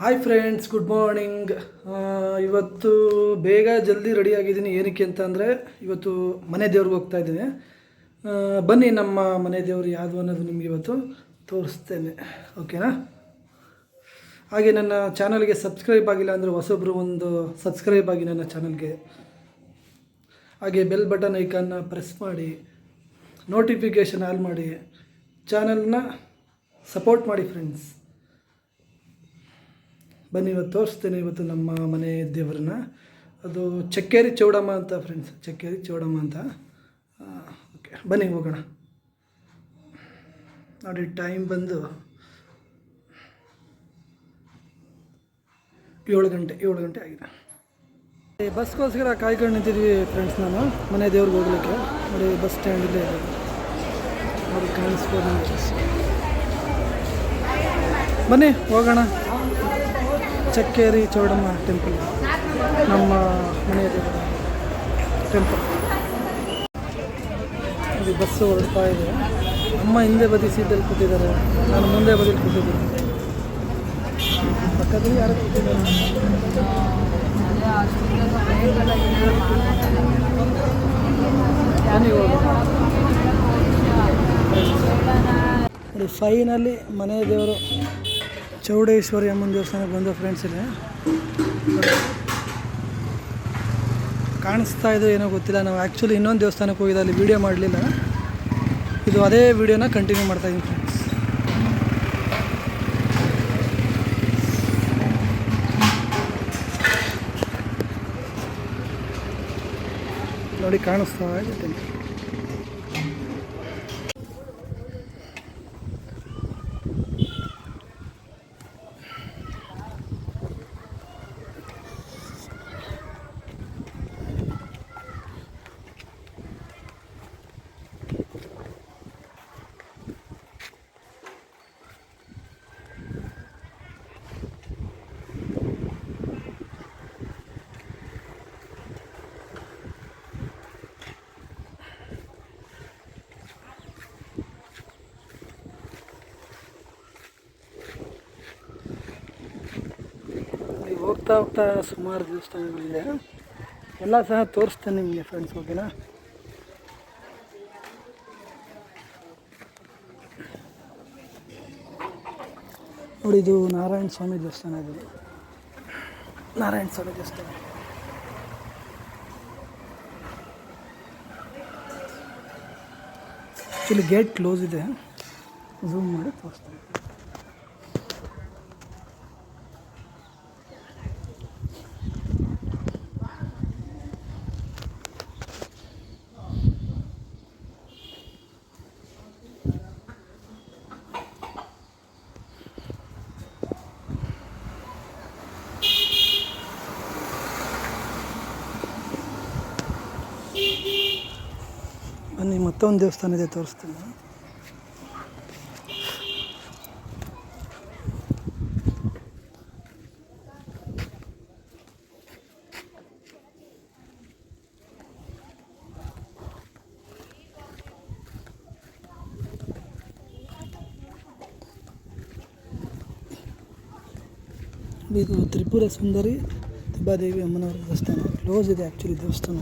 Hi friends good morning ಇವತ್ತು ಬೇಗ ಜಲ್ದಿ ರೆಡಿ ಆಗಿದ್ದೀನಿ ಏನಕ್ಕೆ ಅಂತ ಅಂದರೆ ಇವತ್ತು ಮನೆ ದೇವ್ರಿಗೆ ಹೋಗ್ತಾ ಇದ್ದೀನಿ. ಬನ್ನಿ ನಮ್ಮ ಮನೆ ದೇವರು ಯಾವುದು ಅನ್ನೋದು ನಿಮಗೆ ಇವತ್ತು ತೋರಿಸ್ತೇನೆ. ಓಕೆನಾ ಹಾಗೆ ನನ್ನ ಚಾನಲ್ಗೆ ಸಬ್ಸ್ಕ್ರೈಬ್ ಆಗಿಲ್ಲ ಅಂದರೆ ಹೊಸೊಬ್ಬರು ಒಂದು ಸಬ್ಸ್ಕ್ರೈಬ್ ಆಗಿ ನನ್ನ ಚಾನಲ್ಗೆ ಹಾಗೆ ಬೆಲ್ ಬಟನ್ ಐಕಾನ್ನ ಪ್ರೆಸ್ ಮಾಡಿ ನೋಟಿಫಿಕೇಷನ್ ಆಲ್ ಮಾಡಿ ಚಾನಲ್ನ ಸಪೋರ್ಟ್ ಮಾಡಿ ಫ್ರೆಂಡ್ಸ್ ಬನ್ನಿ, ಇವತ್ತು ತೋರಿಸ್ತೇನೆ ಇವತ್ತು ನಮ್ಮ ಮನೆ ದೇವರನ್ನ. ಅದು ಚಕ್ಕೇರಿ ಚೌಡಮ್ಮ ಅಂತ ಫ್ರೆಂಡ್ಸ್ ಚಕ್ಕೇರಿ ಚೌಡಮ್ಮ ಅಂತ. ಓಕೆ ಬನ್ನಿ ಹೋಗೋಣ. ನೋಡಿ ಟೈಮ್ ಬಂದು ಏಳು ಗಂಟೆ ಏಳು ಗಂಟೆ ಆಗಿದೆ. ಬಸ್ಗೋಸ್ಕರ ಕಾಯ್ಕೊಂಡು ನಿಂತಿದ್ವಿ ಫ್ರೆಂಡ್ಸ್ ನಾನು, ಮನೆ ದೇವ್ರಿಗೆ ಹೋಗ್ಲಿಕ್ಕೆ. ನೋಡಿ, ಬಸ್ ಸ್ಟ್ಯಾಂಡ್ ಇಲ್ಲೇ ಇದೆ. ನೋಡಿ, ಕಾಣಿಸ್ಬೋದು. ಬನ್ನಿ, ಹೋಗೋಣ. ಚಕ್ಕೇರಿ ಚೌಡಮ್ಮ ಟೆಂಪಲ್ ನಮ್ಮ ಮನೆಯ ಟೆಂಪಲ್ ಇಲ್ಲಿ ಬಸ್ಸು ಹೊರಡ್ತಾ ಇದೆ. ಅಮ್ಮ ಹಿಂದೆ ಬದಿ ಸೀಟಲ್ಲಿ ಕೂತಿದ್ದಾರೆ. ನಾನು ಮುಂದೆ ಬದಿ ಕೂತಿದ್ದೀನಿ. ಪಕ್ಕದಲ್ಲಿ ಯಾರು ಕೂತಿದ್ದಾರೆ? ಫೈನಲ್ಲಿ ಮನೆ ದೇವರು ಚೌಡೇಶ್ವರಿ ಅಮ್ಮನ ದೇವಸ್ಥಾನಕ್ಕೆ ಬಂದ ಫ್ರೆಂಡ್ಸ್ ಇದೆ. ಕಾಣಿಸ್ತಾ ಇದೆ ಏನೋ ಗೊತ್ತಿಲ್ಲ, ನಾವು ಆ್ಯಕ್ಚುಲಿ ಇನ್ನೊಂದು ದೇವಸ್ಥಾನಕ್ಕೆ ಹೋಗಿದ್ದೆ, ಅಲ್ಲಿ ವೀಡಿಯೋ ಮಾಡಲಿಲ್ಲ. ಇದು ಅದೇ ವೀಡಿಯೋನ ಕಂಟಿನ್ಯೂ ಮಾಡ್ತಾ ಇದ್ದೀನಿ ಫ್ರೆಂಡ್ಸ್ ನೋಡಿ, ಕಾಣಿಸ್ತಾ ಇದೆ. ಹೋಗ್ತಾ ಹೋಗ್ತಾ ಸುಮಾರು ದೇವಸ್ಥಾನಗಳಿದೆ. ಎಲ್ಲ ಸಹ ತೋರಿಸ್ತೇನೆ ನಿಮಗೆ ಫ್ರೆಂಡ್ಸ್ ಓಕೆನಾ ನೋಡಿ, ಇದು ನಾರಾಯಣ ಸ್ವಾಮಿ ದೇವಸ್ಥಾನ ಇದು. ನಾರಾಯಣ ಸ್ವಾಮಿ ದೇವಸ್ಥಾನ. ಆ್ಯಕ್ಚುಲಿ ಗೇಟ್ ಕ್ಲೋಸ್ ಇದೆ. ಝೂಮ್ ಮಾಡಿ ತೋರಿಸ್ತೇನೆ. ಬನ್ನಿ, ಮತ್ತೊಂದು ದೇವಸ್ಥಾನ ಇದೆ ತೋರಿಸ್ತೀನಿ. ಇದು ತ್ರಿಪುರ ಸುಂದರಿ ತಿಬ್ಬಾದೇವಿ ಅಮ್ಮನವರ ದೇವಸ್ಥಾನ. ಕ್ಲೋಸ್ ಇದೆ ಆ್ಯಕ್ಚುಲಿ ದೇವಸ್ಥಾನ.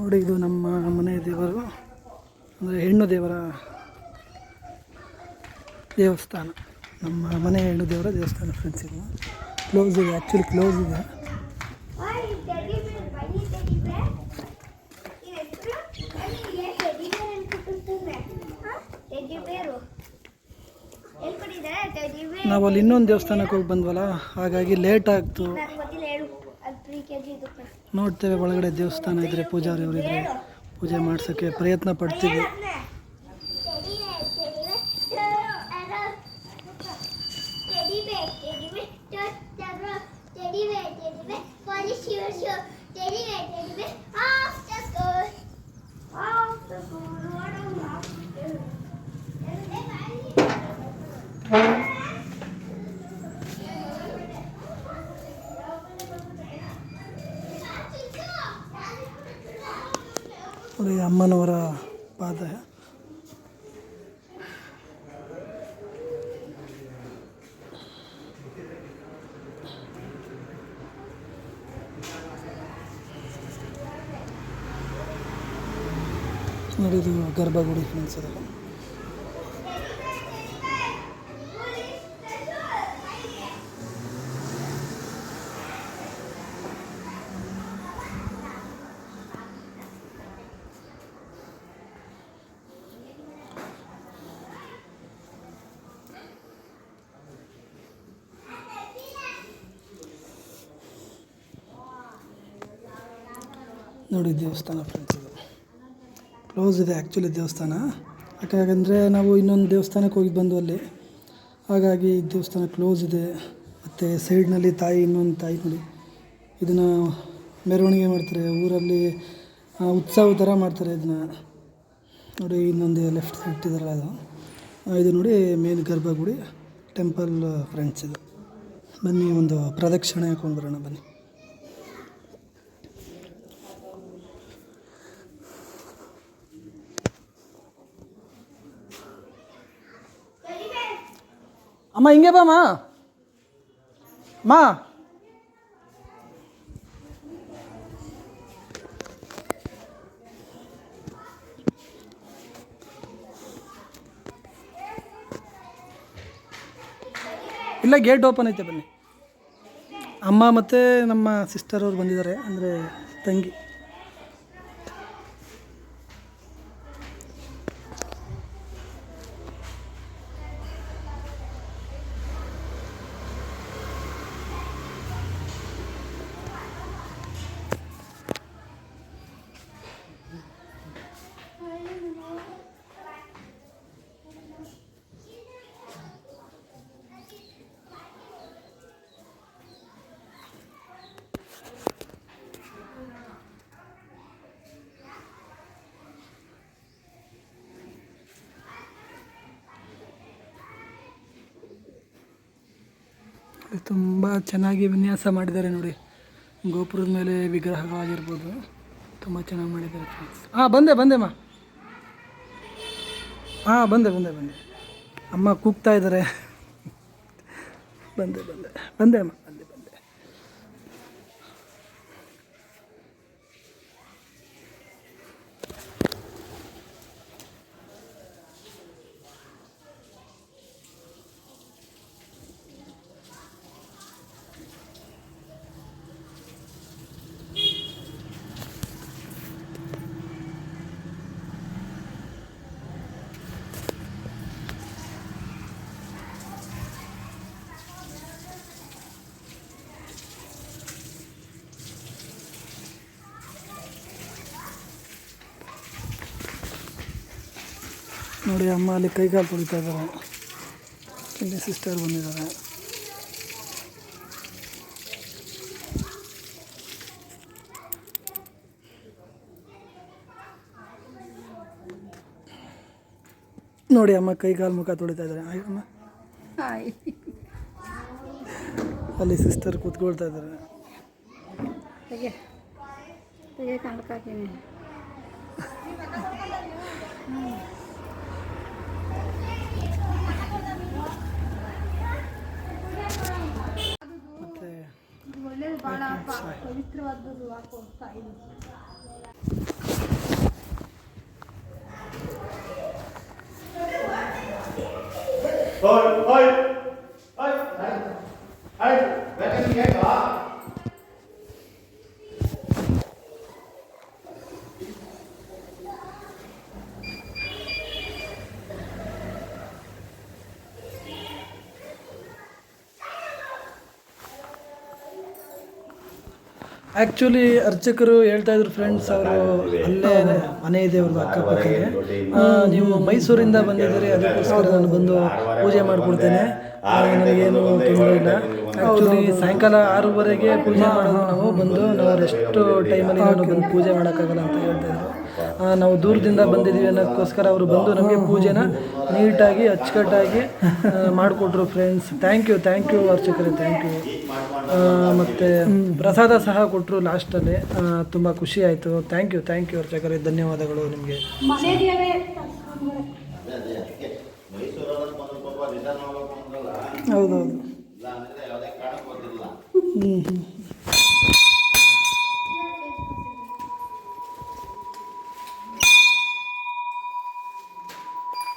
ನೋಡಿ, ಇದು ನಮ್ಮ ಮನೆ ದೇವರು, ಅಂದರೆ ಹೆಣ್ಣು ದೇವರ ದೇವಸ್ಥಾನ. ನಮ್ಮ ಮನೆ ಹೆಣ್ಣು ದೇವರ ದೇವಸ್ಥಾನ ಫ್ರೆಂಡ್ಸ್ ಇದು. ಕ್ಲೋಸ್ ಇದೆ ಆ್ಯಕ್ಚುಲಿ ಕ್ಲೋಸ್ ಇದೆ. ನಾವು ಅಲ್ಲಿ ಇನ್ನೊಂದು ದೇವಸ್ಥಾನಕ್ಕೆ ಹೋಗಿ ಬಂದ್ವಲ್ಲ, ಹಾಗಾಗಿ ಲೇಟ್ ಆಗ್ತು. ನೋಡ್ತೇವೆ ಒಳಗಡೆ ದೇವಸ್ಥಾನ ಇದ್ದರೆ ಪೂಜಾರಿ ಅವರಿದ್ದರೆ ಪೂಜೆ ಮಾಡಿಸೋಕ್ಕೆ ಪ್ರಯತ್ನ ಪಡ್ತೀವಿ Thank you. ನೋಡಿ ಅಮ್ಮನವರ ಪಾದ. ನೋಡಿದು ಗರ್ಭಗುಡಿ ಫ್ರೆಂಡ್ಸ್ ಇದು ನೋಡಿ ದೇವಸ್ಥಾನ ಫ್ರೆಂಡ್ಸ್ ಇದು. ಕ್ಲೋಸ್ ಇದೆ ಆ್ಯಕ್ಚುಲಿ ದೇವಸ್ಥಾನ. ಯಾಕಾಗಂದರೆ ನಾವು ಇನ್ನೊಂದು ದೇವಸ್ಥಾನಕ್ಕೆ ಹೋಗಿ ಬಂದು ಅಲ್ಲಿ. ಹಾಗಾಗಿ ದೇವಸ್ಥಾನ ಕ್ಲೋಸ್ ಇದೆ. ಮತ್ತು ಸೈಡ್ನಲ್ಲಿ ತಾಯಿ, ಇನ್ನೊಂದು ತಾಯಿ ನೋಡಿ. ಇದನ್ನು ಮೆರವಣಿಗೆ ಮಾಡ್ತಾರೆ. ಊರಲ್ಲಿ ಉತ್ಸವ ಥರ ಮಾಡ್ತಾರೆ ಇದನ್ನು. ನೋಡಿ ಇನ್ನೊಂದು ಲೆಫ್ಟ್ ಇಟ್ಟಿದಾರಲ್ಲ ಅದು ಇದು ನೋಡಿ ಮೇನ್ ಗರ್ಭಗುಡಿ ಟೆಂಪಲ್ ಫ್ರೆಂಡ್ಸ್ ಇದು. ಬನ್ನಿ ಒಂದು ಪ್ರದಕ್ಷಿಣೆ ಹಾಕೊಂಡು ಬರೋಣ ಬನ್ನಿ. ಅಮ್ಮ ಹಿಂಗೆ ಬಾಮ್ಮ ಮಾ ಇಲ್ಲ ಗೇಟ್ ಓಪನ್ ಐತೆ ಬನ್ನಿ ಅಮ್ಮ ಮತ್ತು ನಮ್ಮ ಸಿಸ್ಟರ್ ಅವ್ರು ಬಂದಿದ್ದಾರೆ ಅಂದರೆ ತಂಗಿ ತುಂಬ ಚೆನ್ನಾಗಿ ವಿನ್ಯಾಸ ಮಾಡಿದ್ದಾರೆ ನೋಡಿ. ಗೋಪುರದ ಮೇಲೆ ವಿಗ್ರಹಗಳಾಗಿರ್ಬೋದು. ತುಂಬ ಚೆನ್ನಾಗಿ ಮಾಡಿದ್ದಾರೆ ಫ್ರೆಂಡ್ಸ್ ಹಾಂ ಬಂದೆ ಬಂದೆಮ್ಮ ಹಾಂ ಬಂದೆ ಬಂದೆ ಬಂದೆ. ಅಮ್ಮ ಕೂಗ್ತಾ ಇದ್ದಾರೆ. ಬಂದೆ ಬಂದೆ. ಬಂದೆ ಅಮ್ಮ, ಬಂದೆ. ನೋಡಿ ಅಮ್ಮ ಅಲ್ಲಿ ಕೈಕಾಲು ತೊಳಿತಾ ಇದ್ದಾರೆ. ಇಲ್ಲಿ ಸಿಸ್ಟರ್ ಬಂದಿದ್ದಾರೆ. ನೋಡಿ ಅಮ್ಮ ಕೈಕಾಲು ಮುಖ ತೊಳಿತಾ ಇದ್ದಾರೆ. ಅಮ್ಮ. ಅಲ್ಲಿ ಸಿಸ್ಟರ್ ಕೂತ್ಕೊಳ್ತಾ ಇದ್ದಾರೆ. ತೆಗೆ. estrela do lá por sair. Actually ಅರ್ಚಕರು ಹೇಳ್ತಾ ಇದ್ರು ಫ್ರೆಂಡ್ಸ್ ಅವರು ಅಲ್ಲೇ ಮನೆ ಇದೆ ಅವ್ರದ್ದು ಅಕ್ಕಪಕ್ಕಕ್ಕೆ. ನೀವು ಮೈಸೂರಿಂದ ಬಂದಿದ್ದೀರಿ ಅದಕ್ಕೋಸ್ಕರ ನಾನು ಬಂದು ಪೂಜೆ ಮಾಡಿಕೊಡ್ತೇನೆ ನನಗೇನು ತೊಂದರೆ ಇಲ್ಲ. ಆ್ಯಕ್ಚುಲಿ ಸಾಯಂಕಾಲ ಆರೂವರೆಗೆ ಪೂಜೆ ಮಾಡೋದು ನಾವು ಬಂದು ನಾವು ರೆಸ್ಟ್ ಟೈಮಲ್ಲಿ ನಾನು ಬಂದು ಪೂಜೆ ಮಾಡೋಕ್ಕಾಗಲ್ಲ ಅಂತ ಹೇಳ್ತಾ ಇದ್ರು. ನಾವು ದೂರದಿಂದ ಬಂದಿದ್ದೀವಿ ಅನ್ನೋಕ್ಕೋಸ್ಕರ ಅವರು ಬಂದು ನಮಗೆ ಪೂಜೆನ ನೀಟಾಗಿ ಅಚ್ಚುಕಟ್ಟಾಗಿ ಮಾಡಿಕೊಟ್ರು friends thank you thank you ಅರ್ಚಕರೇ thank you ಮತ್ತು ಪ್ರಸಾದ ಸಹ ಕೊಟ್ಟರು ಲಾಸ್ಟಲ್ಲಿ ತುಂಬ ಖುಷಿ ಆಯಿತು. ಥ್ಯಾಂಕ್ ಯು ಥ್ಯಾಂಕ್ ಯು ಅರ್ಚಕರೇ. ಧನ್ಯವಾದಗಳು ನಿಮಗೆ. ಹೌದೌದು. ಹ್ಞೂ ಅದೇ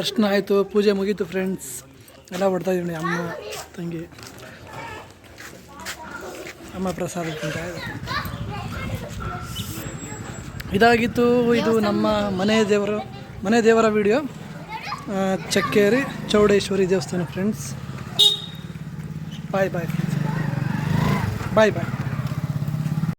ದರ್ಶನ ಆಯಿತು, ಪೂಜೆ ಮುಗೀತು ಫ್ರೆಂಡ್ಸ್ ಎಲ್ಲ ಹೊಡ್ತಾ ಇದ್ದೀನಿ, ಅಮ್ಮ, ತಂಗಿ. ಅಮ್ಮ ಪ್ರಸಾದ ತಿಂತಾ ಇದಾಗಿತ್ತು ಇದು ನಮ್ಮ ಮನೆ ದೇವರು, ಮನೆ ದೇವರ ವಿಡಿಯೋ ಚಕ್ಕೇರಿ, ಚೌಡೇಶ್ವರಿ ದೇವಸ್ಥಾನ ಫ್ರೆಂಡ್ಸ್ ಬಾಯ್ ಬಾಯ್ ಬಾಯ್ ಬಾಯ್